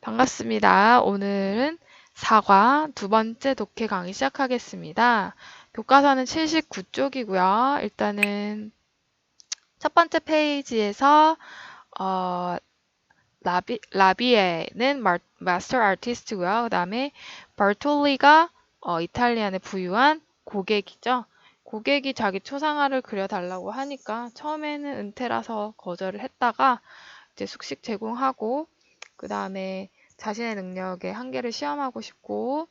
반갑습니다. 오늘은 사과 두 번째 독해 강의 시작하겠습니다. 교과서는 79쪽이고요. 일단은 첫 번째 페이지에서 어, 라비, 라비에는 마, 마스터 아티스트고요. 그 다음에 바르톨리가 어, 이탈리안에 부유한 고객이죠. 고객이 자기 초상화를 그려달라고 하니까 처음에는 은퇴라서 거절을 했다가 이제 숙식 제공하고 그 다음에 자신의 능력의 한계를 시험하고 싶고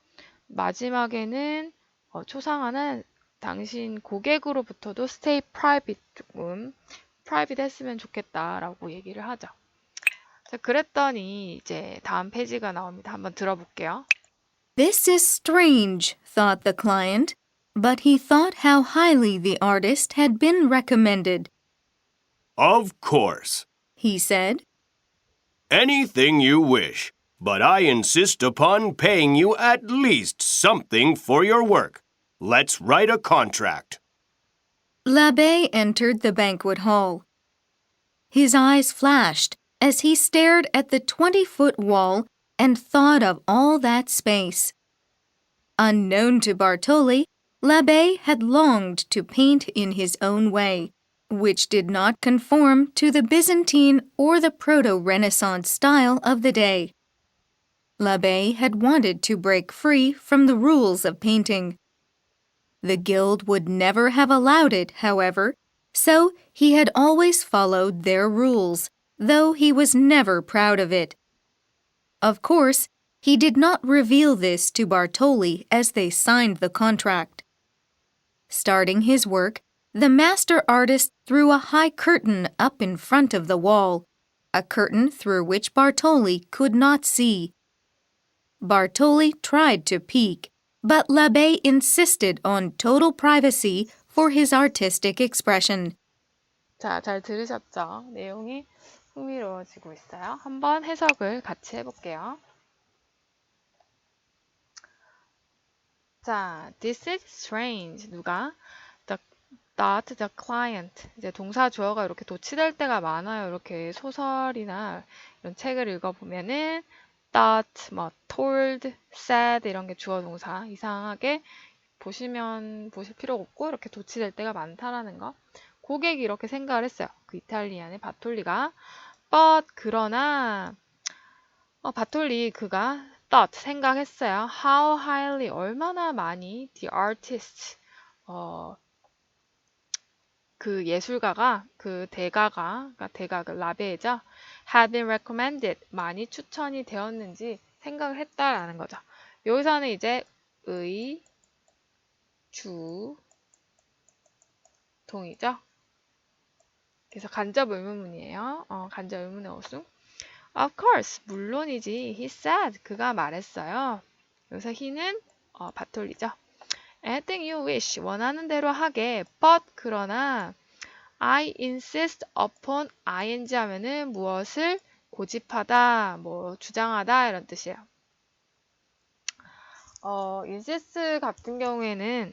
마지막에는 어, 초상화는 당신 고객으로부터도 stay private 조금 private 했으면 좋겠다라고 얘기를 하죠. 자, 그랬더니 이제 다음 페이지가 나옵니다. 한번 들어볼게요. This is strange, thought the client, but he thought how highly the artist had been recommended. Of course. He said, Anything you wish, but I insist upon paying you at least something for your work. Let's write a contract. L'Abbé entered the banquet hall. His eyes flashed as he stared at the 20 foot wall and thought of all that space. Unknown to Bartoli, L'Abbé had longed to paint in his own way, which did not conform to the Byzantine or the Proto Renaissance style of the day. L'Abbé had wanted to break free from the rules of painting. The guild would never have allowed it, however, so he had always followed their rules, though he was never proud of it. Of course, he did not reveal this to Bartoli as they signed the contract. Starting his work, the master artist threw a high curtain up in front of the wall, a curtain through which Bartoli could not see. Bartoli tried to peek, but L'Abbé insisted on total privacy for his artistic expression. 자, 잘 들으셨죠? 내용이 흥미로워지고 있어요. 한번 해석을 같이 해볼게요. 자, this is strange. 누가? Not the client. 이제 동사 주어가 이렇게 도치될 때가 많아요. 이렇게 소설이나 이런 책을 읽어보면은 thought, 뭐 told, said 이런 게 주어 동사 이상하게 보시면 보실 필요가 없고 이렇게 도치될 때가 많다라는 거. 고객이 이렇게 생각을 했어요. 그 이탈리안의 바톨리가. but 그러나 어, 바톨리 그가 thought 생각했어요. How highly 얼마나 많이 the artist 어, 그 예술가가 그 대가가 그러니까 대가 그 라베죠. had been recommended 많이 추천이 되었는지 생각을 했다라는 거죠. 여기서는 이제 의, 주, 동이죠. 그래서 간접 의문문이에요. 어, 간접 의문의 어순. Of course, 물론이지. He said, 그가 말했어요. 여기서 he는 어, 바톨리죠. Anything you wish, 원하는 대로 하게. But 그러나 I insist upon ing 하면은 무엇을 고집하다, 뭐 주장하다 이런 뜻이에요. 어, insist 같은 경우에는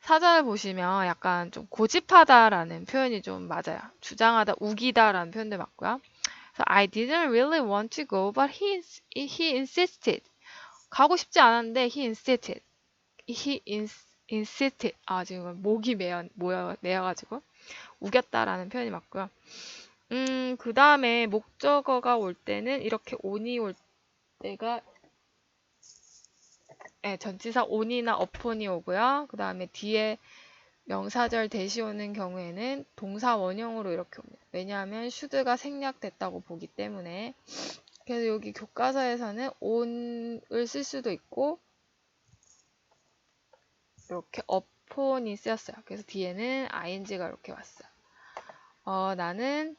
사전을 보시면 약간 좀 고집하다라는 표현이 좀 맞아요. 주장하다, 우기다라는 표현도 맞고요. So I didn't really want to go, but he he insisted. 가고 싶지 않았는데 he insisted. He ins, insisted. 아 지금 목이 메어 모여 메어가지고 우겼다라는 표현이 맞고요. 음, 그 다음에 목적어가 올 때는 이렇게 on이 올 때가 네, 전치사 on이나 upon이 오고요. 그 다음에 뒤에 명사절 대시 오는 경우에는 동사 원형으로 이렇게 옵니다. 왜냐하면 should가 생략됐다고 보기 때문에 그래서 여기 교과서에서는 on을 쓸 수도 있고 이렇게 upon이 쓰였어요. 그래서 뒤에는 ing가 이렇게 왔어요. 어, 나는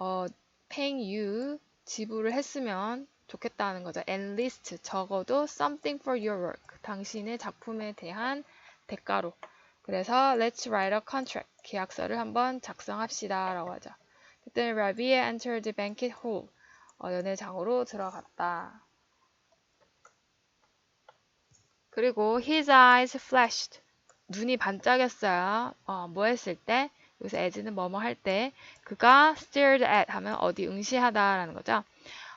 어, paying you 지불을 했으면 좋겠다는 거죠. enlist 적어도 something for your work 당신의 작품에 대한 대가로. 그래서 let's write a contract 계약서를 한번 작성합시다 라고 하죠. 그때 라비에 entered the banquet hall 어, 연회장으로 들어갔다. 그리고 his eyes flashed 눈이 반짝였어요. 어, 뭐 했을 때 여기서 as는 뭐뭐 할 때 그가 stared at 하면 어디 응시하다라는 거죠.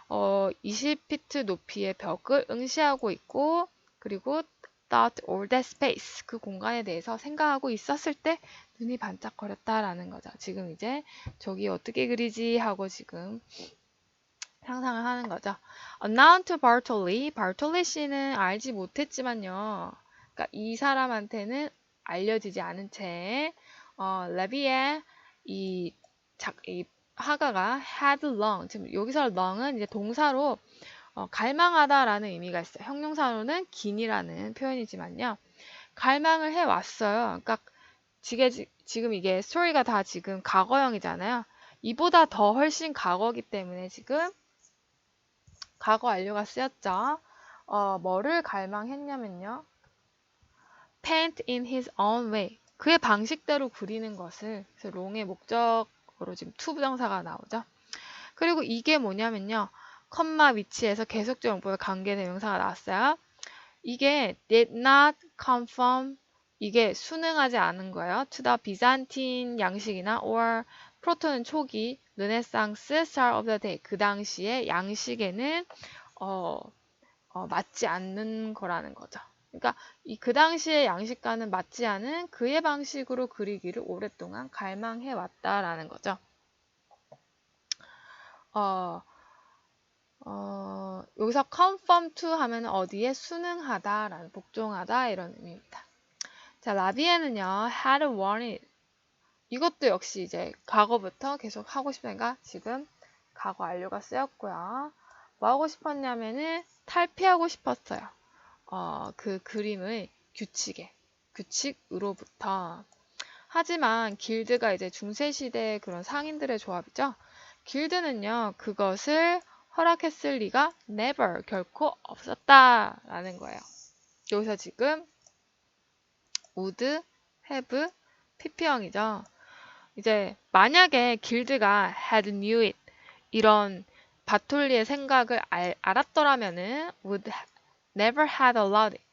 어, 20피트 높이의 벽을 응시하고 있고 그리고 thought or that space 그 공간에 대해서 생각하고 있었을 때 눈이 반짝거렸다라는 거죠. 지금 이제 저기 어떻게 그리지 하고 지금 상상을 하는 거죠. Unknown to Bartoli, 바톨리 씨는 알지 못했지만요. 그러니까 이 사람한테는 알려지지 않은 채 어, 레비의 이, 작, 이 하가가 had long, 지금 여기서 long은 이제 동사로 어, 갈망하다라는 의미가 있어요. 형용사로는 긴이라는 표현이지만요. 갈망을 해 왔어요. 그러니까 지게, 지금 이게 스토리가 다 지금 과거형이잖아요. 이보다 더 훨씬 과거기 때문에 지금 과거 완료가 쓰였죠. 어, 뭐를 갈망했냐면요. paint in his own way. 그의 방식대로 그리는 것을 그래서 long의 목적으로 지금 to 부정사가 나오죠. 그리고 이게 뭐냐면요. 컴마 위치에서 계속적 용법의 관계 대명사가 나왔어요. 이게 did not conform 이게 순응하지 않은 거예요. to the Byzantine 양식이나 or 프로토는 초기 르네상스 star of the day 그 당시에 양식에는 어, 어, 맞지 않는 거라는 거죠. 그러니까 이 그 당시의 양식과는 맞지 않은 그의 방식으로 그리기를 오랫동안 갈망해 왔다라는 거죠. 어, 어, 여기서 conform to 하면 어디에 순응하다라는 복종하다 이런 의미입니다. 자, 라비에는요, had wanted 이것도 역시 이제 과거부터 계속 하고 싶으니까 지금 과거 완료가 쓰였고요. 뭐 하고 싶었냐면은 탈피하고 싶었어요. 어, 그 그림의 규칙에, 규칙으로부터. 하지만 길드가 이제 중세시대 그런 상인들의 조합이죠. 길드는요, 그것을 허락했을 리가 never, 결코 없었다라는 거예요. 여기서 지금 would, have, PP형이죠. 이제 만약에 길드가 had knew it 이런 바톨리의 생각을 알, 알았더라면은 would never had allowed it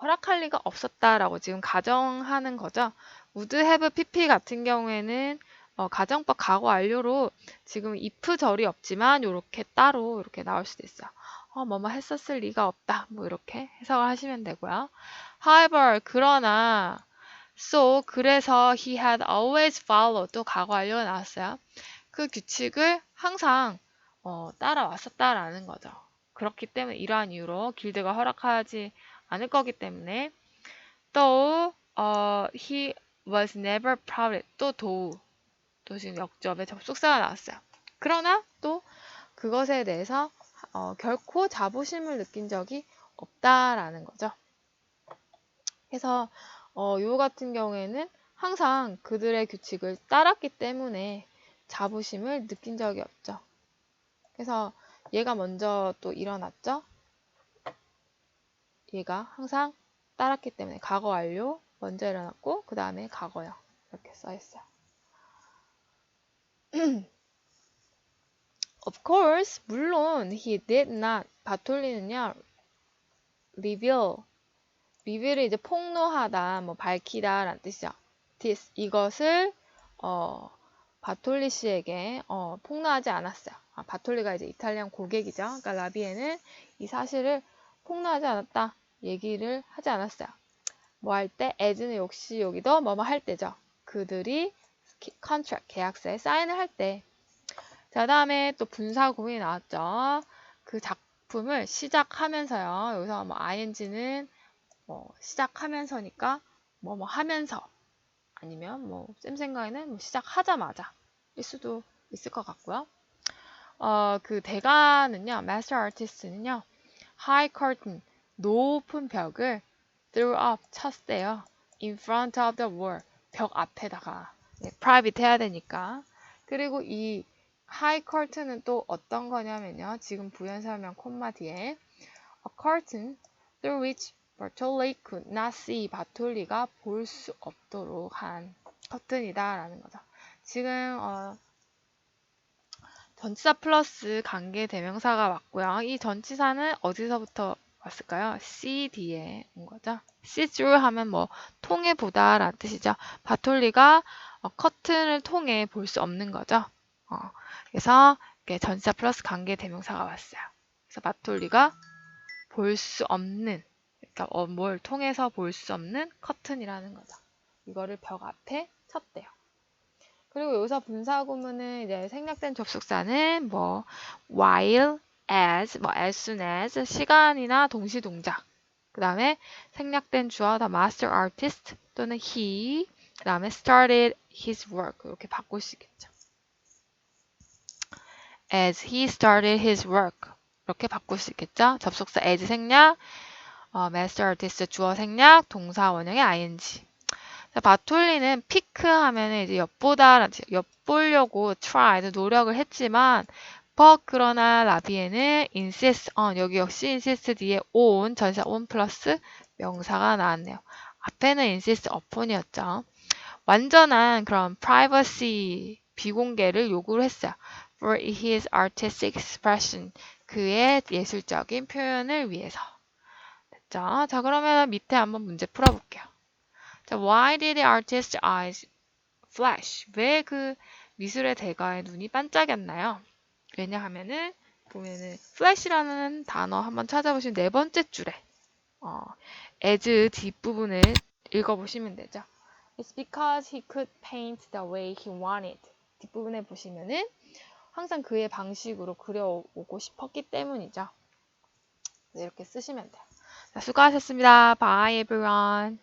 허락할 리가 없었다라고 지금 가정하는 거죠. would have pp 같은 경우에는 어, 가정법 과거 완료로 지금 if 절이 없지만 이렇게 따로 이렇게 나올 수도 있어요. 어, 뭐뭐 했었을 리가 없다. 뭐 이렇게 해석을 하시면 되고요. However, 그러나 So 그래서 he had always followed 또 과거 완료가 나왔어요. 그 규칙을 항상 어, 따라왔었다라는 거죠. 그렇기 때문에 이러한 이유로 길드가 허락하지 않을 거기 때문에 또 어, he was never proud 또 도우 또 지금 역접에 접속사가 나왔어요. 그러나 또 그것에 대해서 어, 결코 자부심을 느낀 적이 없다라는 거죠. 그래서 어, 요 같은 경우에는 항상 그들의 규칙을 따랐기 때문에 자부심을 느낀 적이 없죠. 그래서 얘가 먼저 또 일어났죠. 얘가 항상 따랐기 때문에 과거 완료 먼저 일어났고 그 다음에 과거형 이렇게 써 있어요. Of course, 물론 he did not 바톨리는요 reveal 리뷰를 이제 폭로하다, 뭐 밝히다라는 뜻이죠. this 이것을 어, 바톨리 씨에게 어, 폭로하지 않았어요. 아, 바톨리가 이제 이탈리안 고객이죠. 그러니까 라비에는 이 사실을 폭로하지 않았다. 얘기를 하지 않았어요. 뭐 할 때? as는 역시 여기도 뭐뭐 할 때죠. 그들이 contract 계약서에 사인을 할 때. 자, 다음에 또 분사 구문이 나왔죠. 그 작품을 시작하면서요. 여기서 뭐 ing는 뭐 시작하면서니까 뭐뭐 하면서 아니면 뭐 쌤 생각에는 뭐 시작하자마자 일 수도 있을 것 같고요. 어, 그 대가는요, master artist는요, high curtain 높은 벽을 threw up 쳤대요. in front of the wall 벽 앞에다가 네, private 해야 되니까. 그리고 이 high curtain은 또 어떤 거냐면요. 지금 부연 설명 콤마 뒤에 a curtain through which Bartoli could not see 바톨리가 볼 수 없도록 한 커튼이다라는 거죠. 지금 어, 전치사 플러스 관계 대명사가 왔고요. 이 전치사는 어디서부터 왔을까요? see 뒤에 온 거죠. see through 하면 뭐 통해 보다라는 뜻이죠. 바톨리가 어, 커튼을 통해 볼 수 없는 거죠. 어, 그래서 전치사 플러스 관계 대명사가 왔어요. 그래서 마톨리가 볼 수 없는 그러니까 어, 뭘 통해서 볼 수 없는 커튼이라는 거죠. 이거를 벽 앞에 쳤대요. 그리고 여기서 분사 구문은 이제 생략된 접속사는 뭐 while, as, 뭐 as soon as 시간이나 동시 동작. 그다음에 생략된 주어 the master artist 또는 he 그다음에 started his work 이렇게 바꿀 수 있겠죠. as he started his work 이렇게 바꿀 수 있겠죠. 접속사 as 생략, 어, master artist 주어 생략, 동사 원형의 ing. 자, 바톨리는 피크 하면은 이제 엿보다, 엿보려고 try, 노력을 했지만, but 그러나 라비에는 insist on, 여기 역시 insist 뒤에 on, 전사 on 플러스 명사가 나왔네요. 앞에는 insist upon이었죠. 완전한 그런 privacy, 비공개를 요구를 했어요. for his artistic expression, 그의 예술적인 표현을 위해서. 됐죠? 자, 그러면 밑에 한번 문제 풀어볼게요. 자, why did the artist's eyes flash? 왜 그 미술의 대가의 눈이 반짝였나요? 왜냐하면은 보면은 flash라는 단어 한번 찾아보시면 네 번째 줄에 어, as 뒷부분을 읽어보시면 되죠. It's because he could paint the way he wanted. 뒷부분에 보시면은 항상 그의 방식으로 그려오고 싶었기 때문이죠. 네, 이렇게 쓰시면 돼요. 자, 수고하셨습니다. Bye everyone.